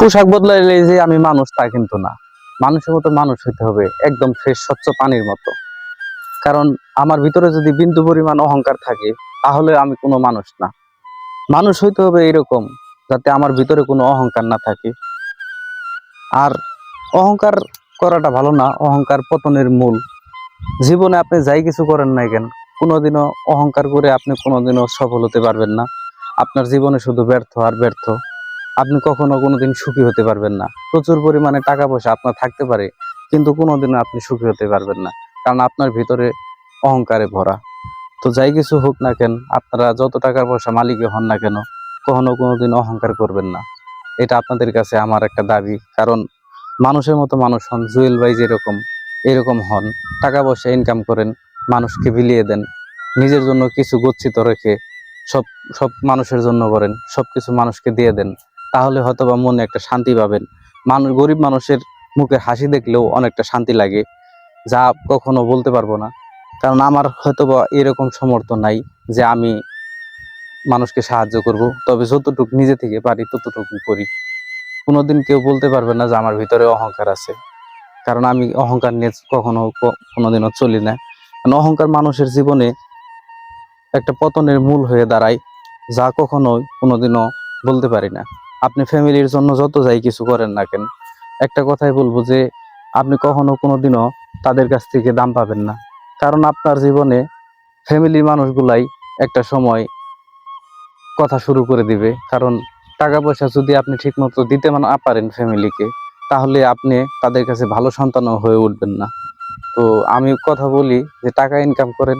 পোশাক বদলাইলে যে আমি মানুষ, তা কিন্তু না। মানুষের মতো মানুষ হইতে হবে, একদম ফ্রেশ, স্বচ্ছ পানির মতো। কারণ আমার ভিতরে যদি বিন্দু পরিমাণ অহংকার থাকে, তাহলে আমি কোনো মানুষ না। মানুষ হইতে হবে এরকম, যাতে আমার ভিতরে কোনো অহংকার না থাকে। আর অহংকার করাটা ভালো না, অহংকার পতনের মূল। জীবনে আপনি যাই কিছু করেন না কেন, কোনোদিনও অহংকার করে আপনি কোনোদিনও সফল হতে পারবেন না। আপনার জীবনে শুধু ব্যর্থ আর ব্যর্থ। আপনি কখনো কোনোদিন সুখী হতে পারবেন না। প্রচুর পরিমাণে টাকা পয়সা আপনার থাকতে পারে, কিন্তু কোনোদিনও আপনি সুখী হতে পারবেন না, কারণ আপনার ভিতরে অহংকারে ভরা। তো যাই কিছু হোক না কেন, আপনারা যত টাকার পয়সা মালিকে হন না কেন, কখনো কোনোদিন অহংকার করবেন না। এটা আপনাদের কাছে আমার একটা দাবি, কারণ মানুষের মতো মানুষ হন, জুয়েল ভাই যেরকম, এরকম হন। টাকা পয়সা ইনকাম করেন, মানুষকে বিলিয়ে দেন, নিজের জন্য কিছু গচ্ছিত রেখে সব সব মানুষের জন্য করেন, সবকিছু মানুষকে দিয়ে দেন। তাহলে হয়তো বা মনে একটা শান্তি পাবেন। মানুষ, গরিব মানুষের মুখে হাসি দেখলেও অনেকটা শান্তি লাগে, যা কখনো বলতে পারব না। কারণ আমার হয়তো বা এরকম সমর্থ নাই যে আমি মানুষকে সাহায্য করব। তবে যতটুকু নিজে থেকে পারি, ততটুকু করি। কোনোদিন কেউ বলতে পারবে না যে আমার ভিতরে অহংকার আছে। কারণ আমি অহংকার নিয়ে কখনো কোনোদিনও চলি না। কারণ অহংকার মানুষের জীবনে একটা পতনের মূল হয়ে দাঁড়ায়, যা কখনো কোনোদিনও বলতে পারি না। আপনি ফ্যামিলির জন্য যত যাই কিছু করেন না কেন, একটা কথাই বলব যে আপনি কখনো কোনোদিনও তাদের কাছ থেকে দাম পাবেন না। কারণ আপনার জীবনে ফ্যামিলির মানুষগুলাই একটা সময় কথা শুরু করে দিবে। কারণ টাকা পয়সা যদি আপনি ঠিকমতো দিতে না পারেন ফ্যামিলিকে, তাহলে আপনি তাদের কাছে ভালো সন্তানও হয়ে উঠবেন না। তো আমি কথা বলি যে টাকা ইনকাম করেন,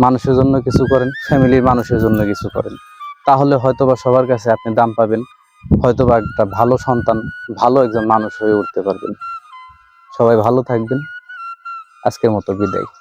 মানুষের জন্য কিছু করেন, ফ্যামিলির মানুষের জন্য কিছু করেন। তাহলে হয়তোবা সবার কাছে আপনি দাম পাবেন। হয়তোবা একটা ভালো সন্তান, ভালো একজন মানুষ হয়ে উঠতে পারবেন। সবাই ভালো থাকবেন। আজকের মতো বিদায়।